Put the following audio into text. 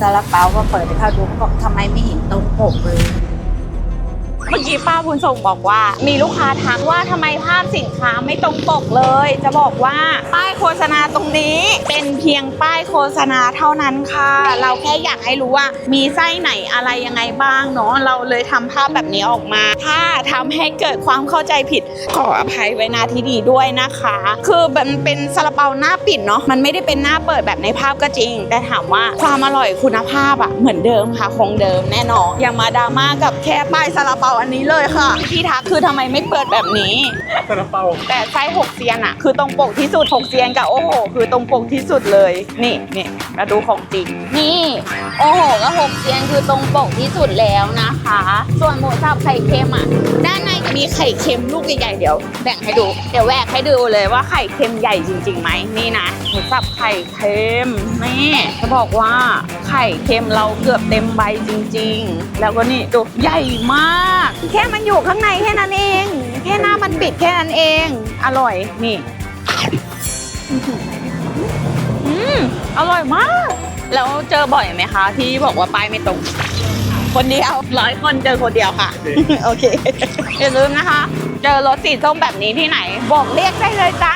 ซาลาเปาก็เปิดให้เขาดูเขาบอกทำไมไม่เห็นตรงปกเลย เมื่อกี้ป้าบุญส่งบอกว่า มีลูกค้าทักว่าทำไมภาพสินค้าไม่ตรงปกเลย จะบอกว่าป้าย โฆษณาตรงนี้ เป็นเพียงป้ายโฆษณาเท่านั้นค่ะ เราแค่อยากให้รู้ว่ามีไส้ไหนอะไรยังไงบ้างเนาะเราเลยทำภาพแบบนี้ออกมา ถ้าทำให้เกิดความเข้าใจผิดขออภัยไว้นาที่ดีด้วยนะคะ คือมันเป็นซาลาเปาหน้าปิดเนาะมันไม่ได้เป็นหน้าเปิดแบบในภาพก็จริง แต่ถามว่าความอร่อยคุณภาพอะเหมือนเดิมค่ะคงเดิมแน่นอนอย่ามาดราม่ากับแค่ป้ายซาลาเปาอันนี้เลยค่ะที่ทักคือทำไมไม่เปิดแบบนี้ซาลาเปาแต่ไส้หกเซียนอะคือตรงปกที่สุดหกเซียนกับโอ้โห คือตรงปกที่สุดเลย นี่นี่มาดูของจริง นี่ โอ้โหก็หกเซียนคือตรงปกที่สุดแล้วนะคะ ส่วนหมูสับไข่เค็มอะ ด้านในจะมีไข่เค็มลูกใหญ่ๆเดี๋ยวแบ่งให้ดู เดี๋ยวแหวกให้ดูเลยว่าไข่เค็มใหญ่จริงๆไหมนี่นะหมูสับไข่เค็มนี่จะบอกว่าไข่เค็มเราเกือบเต็มใบจริง ๆ แล้วก็นี่ดูใหญ่มาก แค่มันอยู่ข้างในแค่นั้นเอง แค่หน้ามันปิดแค่นั้นเอง อร่อยนี่ อืมอร่อยมาก แล้วเจอบ่อยไหมคะ ที่บอกว่าป้ายไม่ตรง คนเดียวร้อยคนเจอคนเดียวค่ะ โอเคอย่าลืมนะคะ เจอรถสีส้มแบบนี้ที่ไหน บอกเรียกได้เลยจ้า